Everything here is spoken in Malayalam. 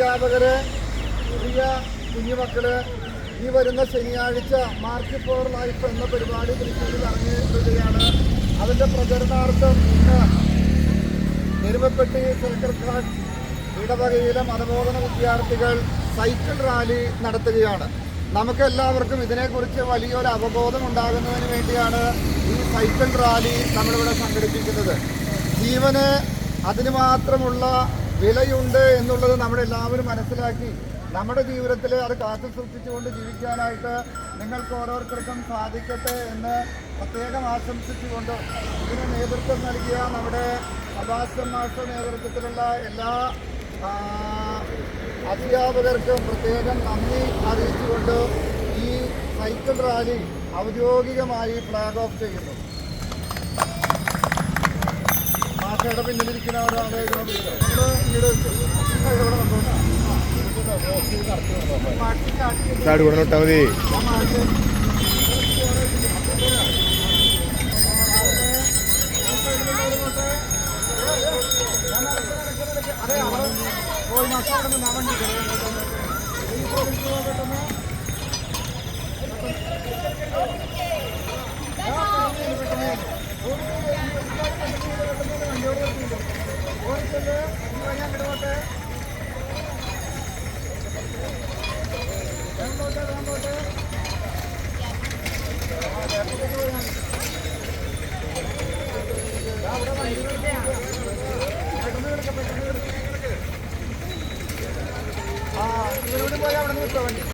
അധ്യാപകര് ചെറിയ കുഞ്ഞുമക്കൾ ഈ വരുന്ന ശനിയാഴ്ച മാർച്ച് ഫോർ ലൈഫ് എന്ന പരിപാടി തൃശ്ശൂരിൽ ഇറങ്ങിയിരിക്കുകയാണ്. അതിന്റെ പ്രചരണാർത്ഥം ഇന്ന് എരുമപ്പെട്ടി ഹാർട്ട് ഇടവകയിലെ മതബോധന വിദ്യാർത്ഥികൾ സൈക്കിൾ റാലി നടത്തുകയാണ്. നമുക്ക് എല്ലാവർക്കും ഇതിനെക്കുറിച്ച് വലിയൊരു അവബോധം ഉണ്ടാകുന്നതിന് വേണ്ടിയാണ് ഈ സൈക്കിൾ റാലി നമ്മളിവിടെ സംഘടിപ്പിക്കുന്നത്. ജീവന് അതിന് മാത്രമുള്ള വിലയുണ്ട് എന്നുള്ളത് നമ്മളെല്ലാവരും മനസ്സിലാക്കി. നമ്മുടെ ജീവിതത്തിൽ അത് കാത്തു സൂക്ഷിച്ചുകൊണ്ട് ജീവിക്കാനായിട്ട് നിങ്ങൾക്ക് ഓരോരുത്തർക്കും സാധിക്കട്ടെ എന്ന് പ്രത്യേകം ആശംസിച്ചുകൊണ്ട് ഇതിന് നേതൃത്വം നൽകിയ നമ്മുടെ അബാസ് മാസ്റ്റർ നേതൃത്വത്തിലുള്ള എല്ലാ അധ്യാപകർക്കും പ്രത്യേകം നന്ദി അറിയിച്ചുകൊണ്ട് ഈ സൈക്കിൾ റാലി ഔദ്യോഗികമായി ഫ്ലാഗ് ഓഫ് ചെയ്യുന്നു. മാഷയുടെ പിന്നിലിരിക്കുന്ന ഒരാളെ సాడు కూడా నొట్టవుది పెట్టమే നിങ്ങൾ ഇവിടെ പോയാൽ ആ അവിടെ നിന്ന് വിട്ടോ വണ്ടി.